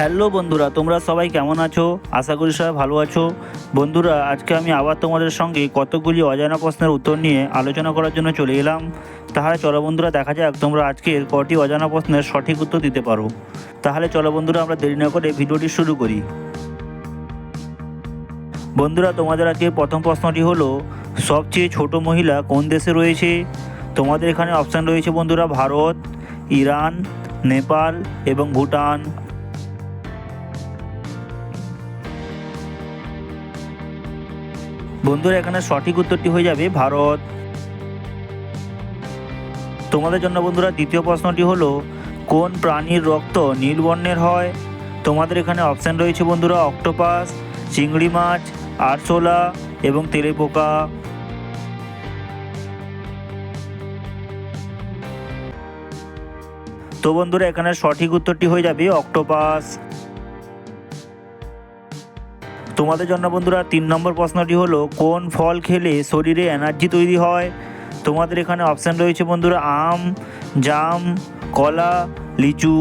Hello বন্ধুরা, তোমরা সবাই কেমন আছো? আশা করি সবাই ভালো আছো। বন্ধুরা, আজকে আমি আবার তোমাদের সঙ্গে কতগুলি অজানা প্রশ্নের উত্তর নিয়ে আলোচনা করার জন্য চলে এলাম। তাহলে চলো বন্ধুরা, দেখা যাক তোমরা আজকের কটি অজানা প্রশ্নের সঠিক উত্তর দিতে পারো। তাহলে চলো বন্ধুরা, আমরা দেরি না করে ভিডিওটি শুরু করি। বন্ধুরা, তোমাদের আজকে প্রথম প্রশ্নটি হলো, সবচেয়ে ছোট মহিলা কোন দেশে রয়েছে? তোমাদের এখানে অপশান রয়েছে বন্ধুরা, ভারত, ইরান, নেপাল এবং ভুটান। বন্ধুরা, এখানে সঠিক উত্তরটি হয়ে যাবে ভারত। তোমাদের জন্য বন্ধুরা, দ্বিতীয় প্রশ্নটি হলো, কোন প্রাণীর রক্ত নীল বর্ণের হয়? তোমাদের এখানে অপশান রয়েছে বন্ধুরা অক্টোপাস চিংড়ি মাছ, আরশোলা এবং তেলেপোকা। তো বন্ধুরা, এখানে সঠিক উত্তরটি হয়ে যাবে অক্টোপাস তোমাদের জন্য বন্ধুরা তিন নম্বর প্রশ্নটি হলো, কোন ফল খেলে শরীরে এনার্জি তৈরি হয়? তোমাদের এখানে অপশান রয়েছে বন্ধুরা, আম, জাম, কলা, লিচু।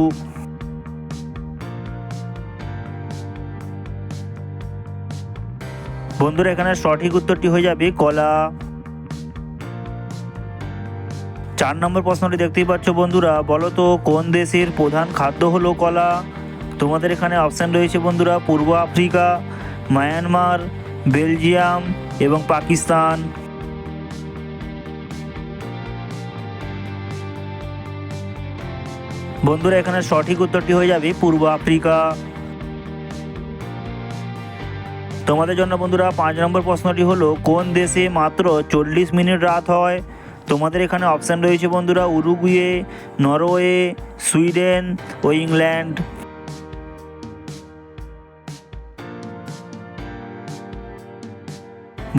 বন্ধুরা, এখানে সঠিক উত্তরটি হয়ে যাবে কলা। চার নম্বর প্রশ্নটি দেখতেই পাচ্ছ বন্ধুরা বলো তো কোন দেশের প্রধান খাদ্য হলো কলা? তোমাদের এখানে অপশান রয়েছে বন্ধুরা, পূর্ব আফ্রিকা। মায়ানমার, বেলজিয়াম এবং পাকিস্তান। বন্ধুরা, এখানে সঠিক উত্তরটি হয়ে যাবে পূর্ব আফ্রিকা। তোমাদের জন্য বন্ধুরা, পাঁচ নম্বর প্রশ্নটি হলো, কোন দেশে মাত্র চল্লিশ মিনিট রাত হয়? তোমাদের এখানে অপশান রয়েছে বন্ধুরা, উরুগুয়ে, নরওয়ে, সুইডেন ও ইংল্যান্ড।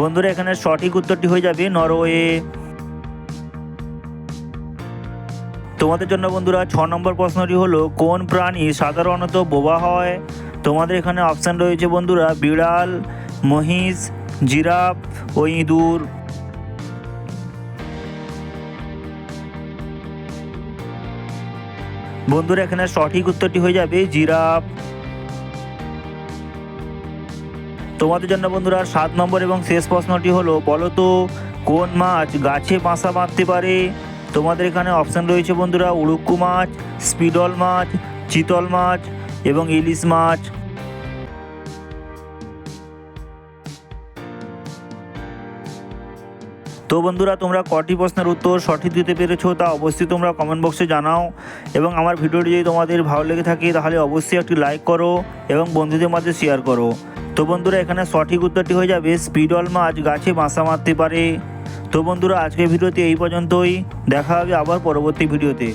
বন্ধুরা, এখানে সঠিক উত্তরটি হয়ে যাবে নরওয়ে। তোমাদের জন্য বন্ধুরা, ছ নম্বর প্রশ্নটি হলো, কোন প্রাণী সাধারণত বোবা হয়? তোমাদের এখানে অপশান রয়েছে বন্ধুরা, বিড়াল, মহিষ, জিরাফ ও ইঁদুর। বন্ধুরা, এখানে সঠিক উত্তরটি হয়ে যাবে জিরাফ। তোমাদের জন্য বন্ধুরা সাত নম্বর এবং শেষ প্রশ্নটি হলো, বলো তো, কোন মাছ গাছে বাসা বাঁধতে পারে? তোমাদের এখানে অপশান রয়েছে বন্ধুরা, উড়ুক্কু মাছ, স্পিডল মাছ, চিতল মাছ এবং ইলিশ মাছ। তো বন্ধুরা, তোমরা কটি প্রশ্নের উত্তর সঠিক দিতে পেরেছ তা অবশ্যই তোমরা কমেন্ট বক্সে জানাও। এবং আমার ভিডিওটি যদি তোমাদের ভালো লেগে থাকে, তাহলে অবশ্যই একটি লাইক করো এবং বন্ধুদের মাঝে শেয়ার করো। তো বন্ধুরা, এখানে সঠিক উত্তরটি হয়ে যাবে স্পিডল মাছ, গাছে বাসা মারতে পারে। তো বন্ধুরা, আজকের ভিডিওতে এই পর্যন্তই। দেখা হবে আবার পরবর্তী ভিডিওতে।